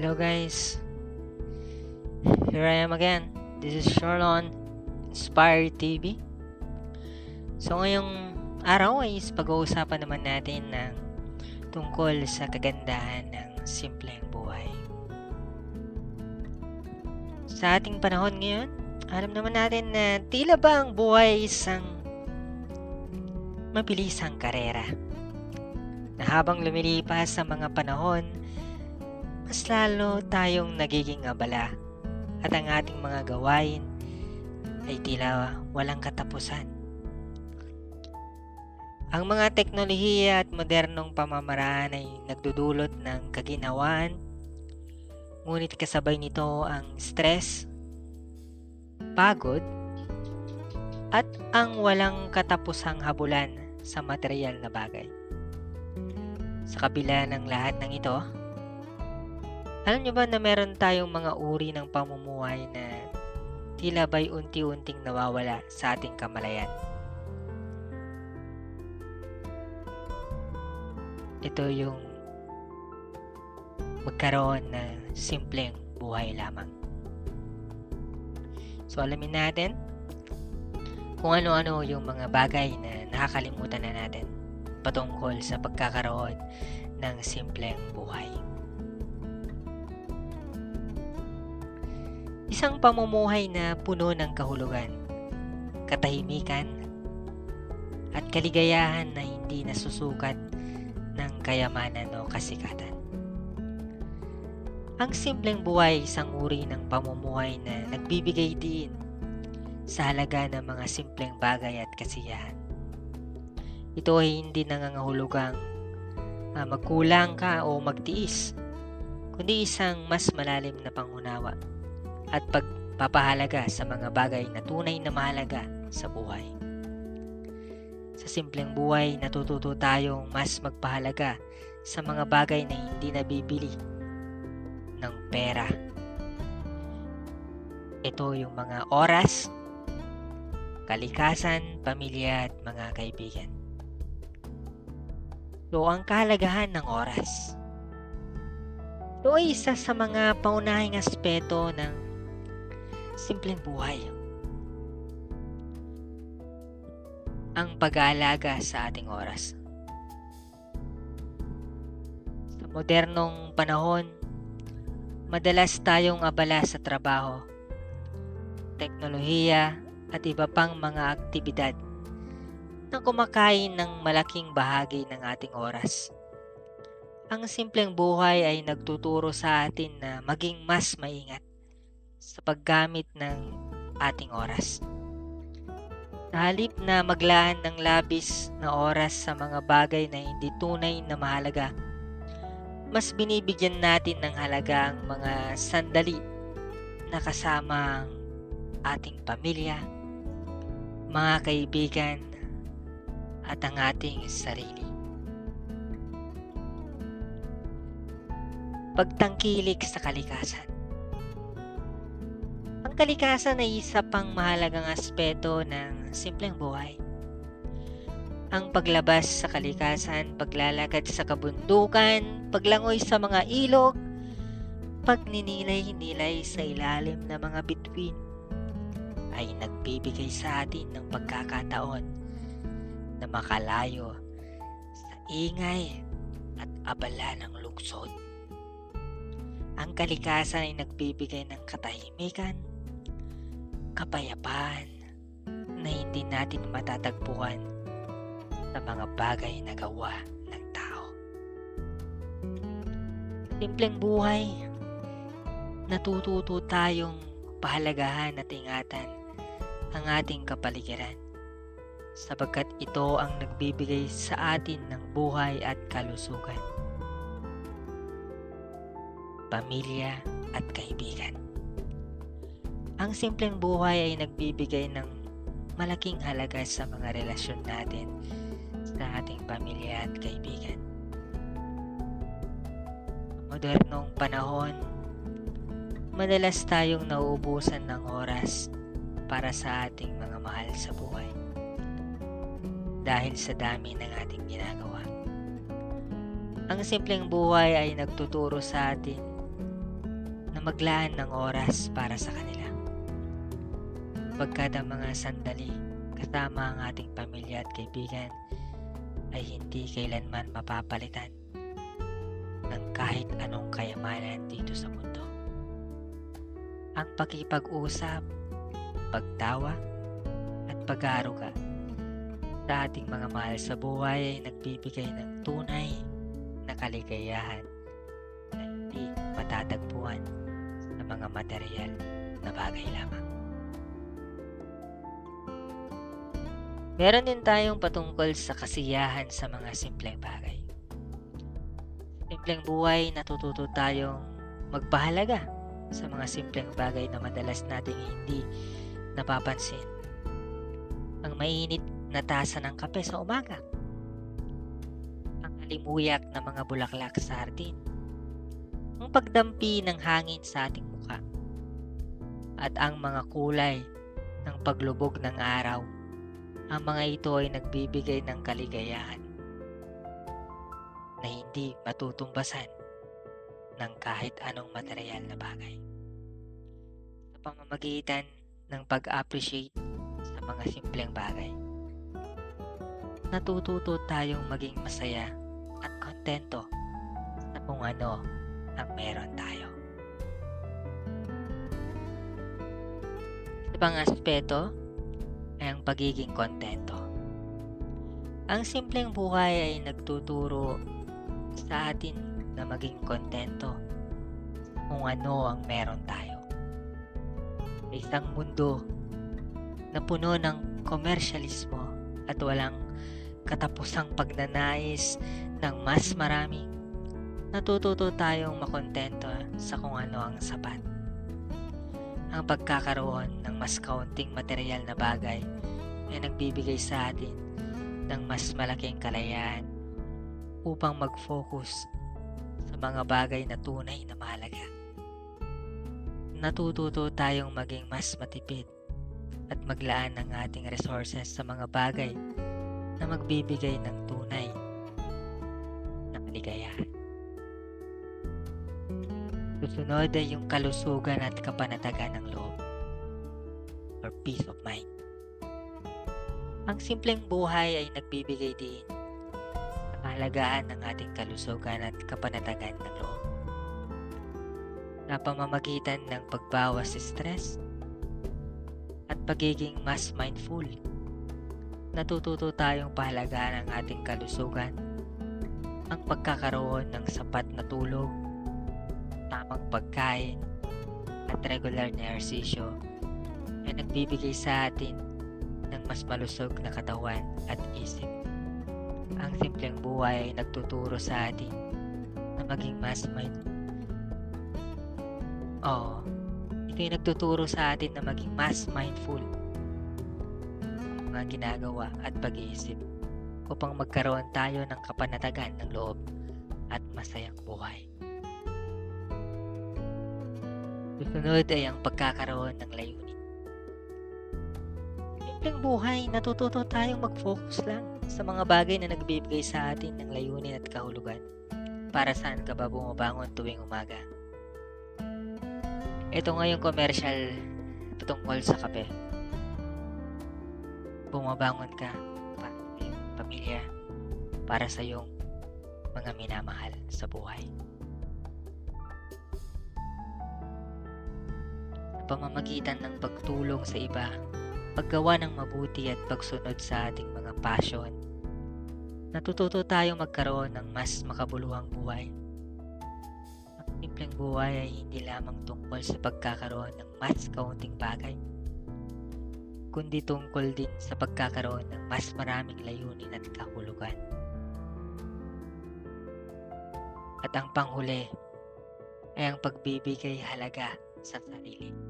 Hello guys. Here I am again. This is Sherlon Inspire TV. So ngayong araw ay pag-uusapan naman natin ng tungkol sa kagandahan ng simpleng buhay. Sa ating panahon ngayon, alam naman natin na tila ba ang buhay isang mabilisang karera. Na habang lumilipas sa mga panahon, mas lalo tayong nagiging abala at ang ating mga gawain ay tila walang katapusan. Ang mga teknolohiya at modernong pamamaraan ay nagdudulot ng kaginawaan, ngunit kasabay nito ang stress, pagod, at ang walang katapusang habulan sa material na bagay. Sa kabila ng lahat ng ito, alam niyo ba na meron tayong mga uri ng pamumuhay na tila ba'y unti-unting nawawala sa ating kamalayan? Ito yung magkaroon ng simpleng buhay lamang. So alamin natin kung ano-ano yung mga bagay na nakakalimutan na natin patungkol sa pagkakaroon ng simpleng buhay. Isang pamumuhay na puno ng kahulugan, katahimikan, at kaligayahan na hindi nasusukat ng kayamanan o kasikatan. Ang simpleng buhay isang uri ng pamumuhay na nagbibigay din sa halaga ng mga simpleng bagay at kasiyahan. Ito ay hindi nangangahulugang uh, magkulang ka o magtiis, kundi isang mas malalim na pangunawa at pagpapahalaga sa mga bagay na tunay na mahalaga sa buhay. Sa simpleng buhay, natututo tayong mas magpahalaga sa mga bagay na hindi nabibili ng pera. Ito yung mga oras, kalikasan, pamilya at mga kaibigan. So, ang kahalagahan ng oras. Ito ay isa sa mga paunahing aspeto ng simpleng buhay. Ang pag-aalaga sa ating oras. Sa modernong panahon, madalas tayong abala sa trabaho, teknolohiya at iba pang mga aktibidad na kumakain ng malaking bahagi ng ating oras. Ang simpleng buhay ay nagtuturo sa atin na maging mas maingat sa paggamit ng ating oras. Halip na maglaan ng labis na oras sa mga bagay na hindi tunay na mahalaga, mas binibigyan natin ng halaga ang mga sandali na kasama ang ating pamilya, mga kaibigan, at ang ating sarili. Pagtangkilik sa kalikasan kalikasan ay isa pang mahalagang aspeto ng simpleng buhay. Ang paglabas sa kalikasan, paglalakad sa kabundukan, paglangoy sa mga ilog, pagninilay-nilay sa ilalim ng mga bituin ay nagbibigay sa atin ng pagkakataon na makalayo sa ingay at abala ng lungsod. Ang kalikasan ay nagbibigay ng katahimikan, kapayapaan na hindi natin matatagpuan sa mga bagay na gawa ng tao. Simpleng buhay, natututo tayong pahalagahan at ingatan ang ating kapaligiran sapagkat ito ang nagbibigay sa atin ng buhay at kalusugan. Pamilya at kaibigan. Ang simpleng buhay ay nagbibigay ng malaking halaga sa mga relasyon natin sa ating pamilya at kaibigan. Modernong panahon, madalas tayong nauubusan ng oras para sa ating mga mahal sa buhay dahil sa dami ng ating ginagawa. Ang simpleng buhay ay nagtuturo sa atin na maglaan ng oras para sa kanila. Pagkada mga sandali kasama ang ating pamilya at kaibigan ay hindi kailanman mapapalitan ng kahit anong kayamanan dito sa mundo. Ang pakipag-usap, pagtawa, at pag-aaruga sa ating mga mahal sa buhay ay nagbibigay ng tunay na kaligayahan na hindi matatagpuan sa mga material na bagay lamang. Meron din tayong patungkol sa kasiyahan sa mga simpleng bagay. Simpleng buhay, natututo tayong magpahalaga sa mga simpleng bagay na madalas nating hindi napapansin. Ang mainit na tasa ng kape sa umaga. Ang alimuyak ng mga bulaklak sa hardin. Ang pagdampi ng hangin sa ating mukha. At ang mga kulay ng paglubog ng araw. Ang mga ito ay nagbibigay ng kaligayahan na hindi matutumbasan ng kahit anong material na bagay. Sa pamamagitan ng pag-appreciate sa mga simpleng bagay, natututo tayong maging masaya at kontento sa kung ano ang meron tayo. Sa pang aspeto ay ang pagiging kontento. Ang simpleng buhay ay nagtuturo sa atin na maging kontento kung ano ang meron tayo. Sa isang mundo na puno ng komersyalismo at walang katapusang pagnanais ng mas marami, natututo tayong makontento sa kung ano ang sapat. Ang pagkakaroon ng mas kaunting material na bagay ay nagbibigay sa atin ng mas malaking kalayaan upang mag-focus sa mga bagay na tunay na mahalaga. Natututo tayong maging mas matipid at maglaan ng ating resources sa mga bagay na magbibigay ng tunay na kaligayahan. Susunod ay yung kalusugan at kapanatagan ng loob or peace of mind. Ang simpleng buhay ay nagbibigay din ng kahalagaan ng ating kalusugan at kapanatagan ng loob. Na pamamagitan ng pagbawas sa stress at pagiging mas mindful, natututo tayong pahalagaan ang ating kalusugan, ang pagkakaroon ng sapat na tulog, tamang pagkain, at regular na ehersisyo ay nagbibigay sa atin ng mas malusog na katawan at isip. Ang simpleng buhay ay nagtuturo sa atin na maging mas mind. Oo, ito ay nagtuturo sa atin na maging mas mindful mga ginagawa at pag-iisip upang magkaroon tayo ng kapanatagan ng loob at masayang buhay. Susunod ay ang pagkakaroon ng layunin. Simpleng buhay, natututo tayong mag-focus lang sa mga bagay na nagbibigay sa atin ng layunin at kahulugan. Para saan ka ba bumabangon tuwing umaga? Ito nga yung commercial patungkol sa kape. Bumabangon ka para sa iyong pamilya, para sa iyong mga minamahal sa buhay. Pamamagitan ng pagtulong sa iba, paggawa ng mabuti at pagsunod sa ating mga passion. Natututo tayong magkaroon ng mas makabuluhang buhay. Ang simpleng buhay ay hindi lamang tungkol sa pagkakaroon ng mas kaunting bagay, kundi tungkol din sa pagkakaroon ng mas maraming layunin at kahulugan. At ang panghuli ay ang pagbibigay halaga sa sarili.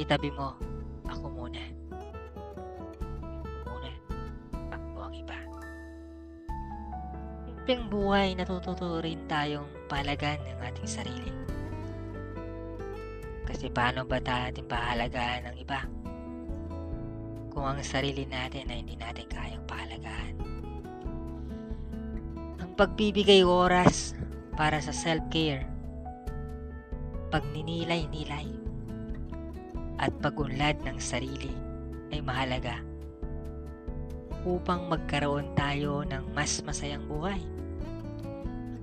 Itabi mo, ako muna. Ako muna, ako ang iba. Simpleng buhay, natututo rin tayong palagan ng ating sarili. Kasi paano ba natin pahalagaan ng iba? Kung ang sarili natin ay hindi natin kayang pahalagaan pagbibigay oras para sa self-care, pagninilay-nilay, at pagunlad ng sarili ay mahalaga upang magkaroon tayo ng mas masayang buhay.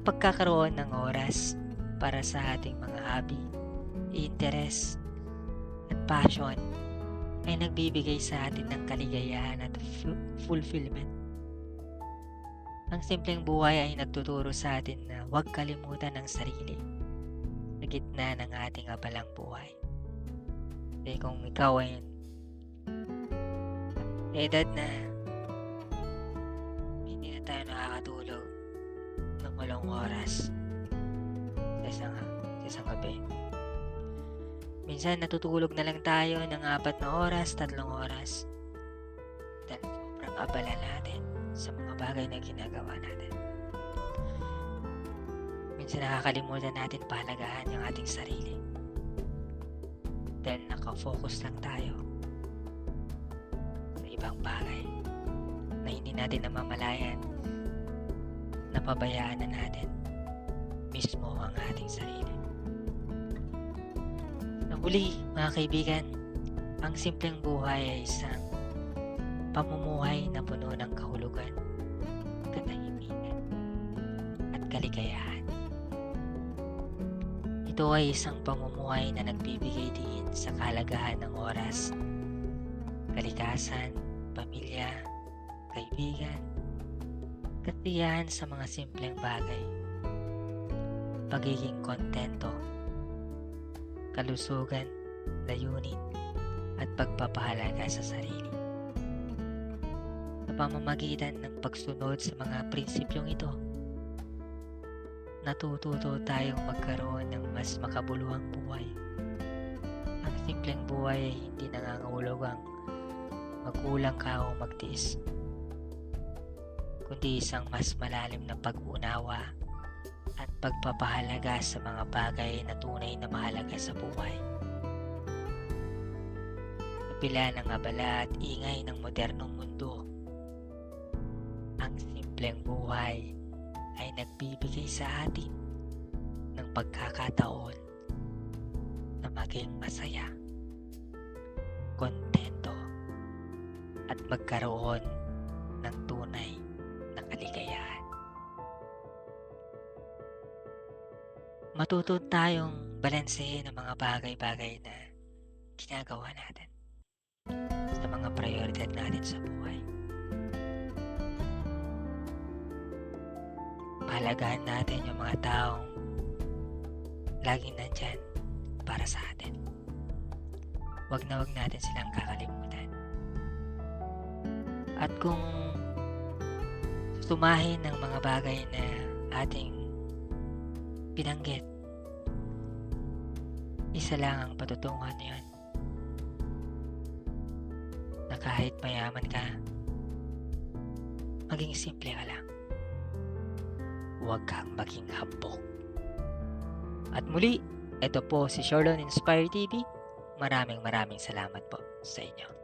Pagkakaroon ng oras para sa ating mga hobby, interest, at passion ay nagbibigay sa atin ng kaligayahan at fu- fulfillment. Ang simpleng buhay ay nagtuturo sa atin na huwag kalimutan ng sarili sa gitna ng ating abalang buhay. Kasi kung ikaw ay sa edad na hindi na tayo nakakatulog ng walang oras sa isang, sa isang gabi. Minsan natutulog na lang tayo ng apat na oras, tatlong oras. Dahil sobrang abala natin sa mga bagay na ginagawa natin. Minsan nakakalimutan natin pahalagahan yung ating sarili. Dahil nakafocus lang tayo sa ibang bagay na hindi natin namamalayan na pabayaan na natin mismo ang ating sarili. Ang huli, mga kaibigan, ang simpleng buhay ay isang pamumuhay na puno ng kahulugan, katahimikan, at kaligayahan. Ito ay isang pamumuhay na nagbibigay din sa kalagahan ng oras, kalikasan, pamilya, kaibigan, kasiyahan sa mga simpleng bagay, pagiging kontento, kalusugan, layunin, at pagpapahalaga sa sarili. Sa pamamagitan ng pagsunod sa mga prinsipyong ito, natututo tayong magkaroon ng mas makabuluhang buhay. Ang simpleng buhay ay hindi nangangahulugang magkulang ka o magtiis, kundi isang mas malalim na pag-unawa at pagpapahalaga sa mga bagay na tunay na mahalaga sa buhay. Kapila ng abala at ingay ng modernong mundo, ang simpleng buhay ay nagbibigay sa atin ng pagkakataon na maging masaya, kontento, at magkaroon ng tunay na kaligayahan. Matuto tayong balansehin ang mga bagay-bagay na ginagawa natin sa mga prioridad natin sa buhay. Pahalagahan natin yung mga taong laging nandyan para sa atin. Huwag na huwag natin silang kakalimutan. At kung sumahin ng mga bagay na ating binanggit, isa lang ang patutungan niyon na kahit mayaman ka, maging simple ka lang. Huwag kang maging hambok. At muli, ito po si Sherlon Inspire TV. Maraming maraming salamat po sa inyo.